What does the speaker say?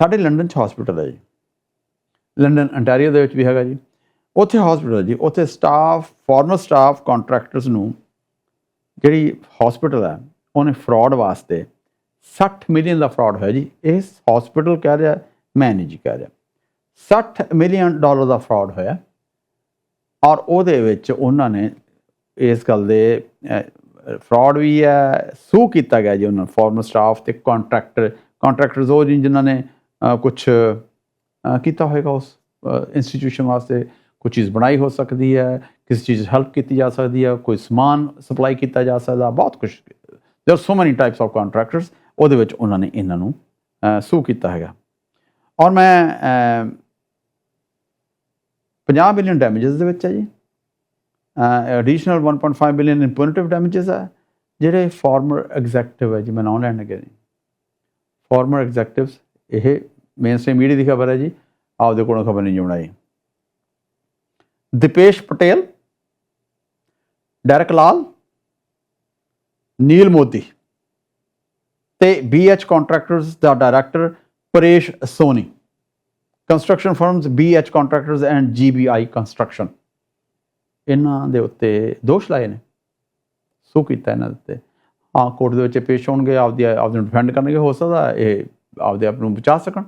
ਸਾਡੇ ਲੰਡਨ 'ਚ ਹਸਪੀਟਲ ਹੈ ਜੀ। ਲੰਡਨ ਅੰਟਾਰੀਓ ਦੇ ਵਿੱਚ ਵੀ ਹੈਗਾ ਜੀ। ਉੱਥੇ ਹਸਪੀਟਲ ਜੀ। ਉੱਥੇ ਸਟਾਫ ਫਾਰਮਰ ਸਟਾਫ ਕੰਟਰੈਕਟਰਸ ਨੂੰ ਜਿਹੜੀ ਹਸਪੀਟਲ ਹੈ, ਉਹਨੇ ਫਰਾਡ ਵਾਸਤੇ 60 ਮਿਲੀਅਨ ਦਾ ਫਰਾਡ ਹੋਇਆ ਜੀ। ਇਹ ਹਸਪੀਟਲ ਕਹਿ ਰਿਹਾ, ਮੈਂ ਨਹੀਂ ਜੀ ਕਹਿ ਰਿਹਾ। 60 ਮਿਲੀਅਨ ਡਾਲਰ ਦਾ ਫਰਾਡ ਹੋਇਆ। ਔਰ ਉਹਦੇ ਵਿੱਚ ਉਹਨਾਂ ਨੇ ਇਸ ਗੱਲ ਦੇ ਫਰਾਡ ਵੀ ਹੈ, ਸੂ ਕੀਤਾ ਗਿਆ ਜੀ ਉਹਨਾਂ ਫਾਰਮਰ ਸਟਾਫ ਤੇ ਕੰਟਰੈਕਟਰ ਕੰਟਰੈਕਟਰਸ ਉਹ ਜੀ ਜਿਨ੍ਹਾਂ ਨੇ ਕੁਝ ਕੀਤਾ ਹੋਏਗਾ ਉਸ ਇੰਸਟੀਟਿਊਸ਼ਨ ਵਾਸਤੇ? ਕੋਈ ਚੀਜ਼ ਬਣਾਈ ਹੋ ਸਕਦੀ ਹੈ, ਕਿਸੇ ਚੀਜ਼ ਹੈਲਪ ਕੀਤੀ ਜਾ ਸਕਦੀ ਹੈ, ਕੋਈ ਸਮਾਨ ਸਪਲਾਈ ਕੀਤਾ ਜਾ ਸਕਦਾ, ਬਹੁਤ ਕੁਝ there are so many types of contractors ਉਹਦੇ ਵਿੱਚ ਉਹਨਾਂ ਨੇ ਇਹਨਾਂ ਨੂੰ ਸੂ ਕੀਤਾ ਹੈਗਾ। ਔਰ ਮੈਂ 50 ਬਿਲੀਅਨ ਡੈਮੇजेस ਦੇ ਵਿੱਚ ਹੈ ਜੀ। Additional 1.5 billion in punitive damages ਹੈ, ਜਿਹੜੇ ਫਾਰਮਰ ਐਗਜ਼ੈਕਟਿਵ ਹੈ ਜੀ, ਮੈਂ ਨਾਮ ਲੈਣ ਲੱਗੇ ਨੇ ਫਾਰਮਰ ਐਗਜ਼ੈਕਟਿਵਸ ਇਹ ਮੇਨ ਸਟ੍ਰੀਮ ਮੀਡੀਆ ਦੀ ਖਬਰ ਹੈ ਜੀ, ਆਪਦੇ ਕੋਲੋਂ ਖਬਰ ਨਹੀਂ ਜੁਣਾਈ ਦਿਪੇਸ਼ ਪਟੇਲ, ਡੈਰਕ ਲਾਲ, ਨੀਲ ਮੋਦੀ ਤੇ BH contractors the director Paresh Soni. Construction firms BH contractors and GBI construction ਇਹਨਾਂ ਦੇ ਉੱਤੇ ਦੋਸ਼ ਲਾਏ ਨੇ। ਸੋ ਕੀਤਾ ਇਹਨਾਂ ਦੇ ਉੱਤੇ। ਹਾਂ, ਕੋਰਟ ਦੇ ਵਿੱਚ ਪੇਸ਼ ਹੋਣਗੇ, ਆਪਦੀ, ਆਪਦੇ ਨੂੰ ਡਿਫੈਂਡ ਕਰਨਗੇ, ਹੋ ਸਕਦਾ ਇਹ ਆਪਦੇ ਆਪ ਨੂੰ ਬਚਾ ਸਕਣ।